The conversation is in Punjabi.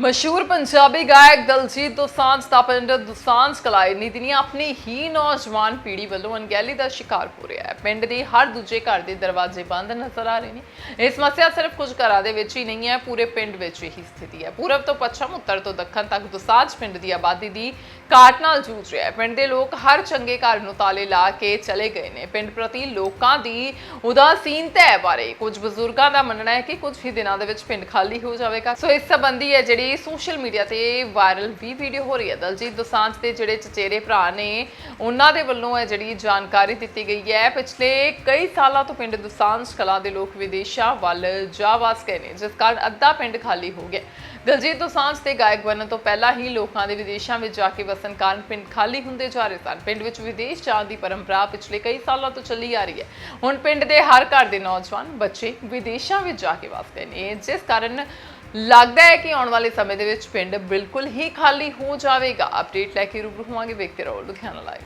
ਮਸ਼ਹੂਰ ਪੰਜਾਬੀ ਗਾਇਕ ਦਲਜੀਤ ਦੋਸਾਂਝ ਦਾ ਪਿੰਡ ਦੋਸਾਂਝ ਕਲਾਈ ਨਿਤਨੀ ਆਪਣੀ ਹੀ ਨੌਜਵਾਨ ਪੀੜ੍ਹੀ ਵੱਲੋਂ ਅਣਗਹਿਲੀ ਦਾ ਸ਼ਿਕਾਰ ਹੋ ਰਿਹਾ ਹੈ। ਪਿੰਡ ਦੇ ਹਰ ਦੂਜੇ ਘਰ ਦੇ ਦਰਵਾਜ਼ੇ ਬੰਦ ਨਜ਼ਰ ਆ ਰਹੇ ਨੇ। ਇਹ ਸਮੱਸਿਆ ਸਿਰਫ ਕੁਝ ਘਰਾਂ ਦੇ ਵਿੱਚ ਹੀ ਨਹੀਂ ਹੈ, ਪੂਰੇ ਪਿੰਡ ਵਿੱਚ ਹੀ ਸਥਿਤੀ ਹੈ। ਪੂਰਬ ਤੋਂ ਪੱਛਮ, ਉੱਤਰ ਤੋਂ ਦੱਖਣ ਤੱਕ ਦੋਸਾਂਝ ਪਿੰਡ ਦੀ ਆਬਾਦੀ ਦੀ ਘਾਟ ਨਾਲ ਜੂਝ ਰਿਹਾ ਹੈ। ਪਿੰਡ ਦੇ ਲੋਕ ਹਰ ਚੰਗੇ ਘਰ ਨੂੰ ਤਾਲੇ ਲਾ ਕੇ ਚਲੇ ਗਏ ਨੇ। ਪਿੰਡ ਪ੍ਰਤੀ ਲੋਕਾਂ ਦੀ ਉਦਾਸੀਨਤਾ ਹੈ ਬਾਰੇ ਕੁਝ ਬਜ਼ੁਰਗਾਂ ਦਾ ਮੰਨਣਾ ਹੈ ਕਿ ਕੁਝ ਹੀ ਦਿਨਾਂ ਦੇ ਵਿੱਚ ਪਿੰਡ ਖਾਲੀ ਹੋ ਜਾਵੇਗਾ। ਸੋ ਇਸ ਸੰਬੰਧੀ ਹੈ ਜਿਹੜੀ ਸੋਸ਼ਲ ਮੀਡੀਆ ਤੇ ਵਾਇਰਲ ਵੀ ਵੀਡੀਓ ਹੋ ਰਹੀ ਹੈ। ਦਲਜੀਤ ਦੋਸਾਂਝ ਦੇ ਜਿਹੜੇ ਚਚੇਰੇ ਭਰਾ ਨੇ, ਉਹਨਾਂ ਦੇ ਵੱਲੋਂ ਇਹ ਜਿਹੜੀ ਜਾਣਕਾਰੀ ਦਿੱਤੀ ਗਈ ਹੈ। ਪਿਛਲੇ ਕਈ ਸਾਲਾਂ ਤੋਂ ਪਿੰਡ ਦੋਸਾਂਝ ਕਲਾਂ ਦੇ ਲੋਕ ਵਿਦੇਸ਼ਾਂ ਵੱਲ ਜਾ ਵਸ ਗਏ ਨੇ, ਜਿਸ ਕਾਰਨ ਅੱਧਾ ਪਿੰਡ ਖਾਲੀ ਹੋ ਗਿਆ। ਦਲਜੀਤ ਦੋਸਾਂਝ ਤੇ ਗਾਇਕ ਬਣਨ ਤੋਂ ਪਹਿਲਾਂ ਹੀ ਲੋਕਾਂ ਦੇ ਵਿਦੇਸ਼ਾਂ ਵਿੱਚ ਜਾ ਕੇ ਵਸਣ ਕਾਰਨ ਪਿੰਡ ਖਾਲੀ ਹੁੰਦੇ ਜਾ ਰਹੇ ਸਨ। ਪਿੰਡ ਵਿੱਚ ਵਿਦੇਸ਼ ਜਾਣ ਦੀ ਪਰੰਪਰਾ ਪਿਛਲੇ ਕਈ ਸਾਲਾਂ ਤੋਂ ਚੱਲੀ ਆ ਰਹੀ ਹੈ। ਹੁਣ ਪਿੰਡ ਦੇ ਹਰ ਘਰ ਦੇ ਨੌਜਵਾਨ ਬੱਚੇ ਵਿਦੇਸ਼ਾਂ ਵਿੱਚ ਜਾ ਕੇ ਵਸ ਨੇ। ਜਿਸ ਕਾਰਨ ਲੱਗਦਾ ਹੈ ਕਿ ਆਉਣ ਵਾਲੇ ਸਮੇਂ ਦੇ ਵਿੱਚ ਪਿੰਡ ਬਿਲਕੁਲ ਹੀ ਖਾਲੀ ਹੋ ਜਾਵੇਗਾ। ਅਪਡੇਟ ਲੈ ਕੇ ਰੂਬਰੂ ਹੋਵਾਂਗੇ ਵੇਖਦੇ ਰਹੋ ਲੁਧਿਆਣਾ ਲਾਈਵ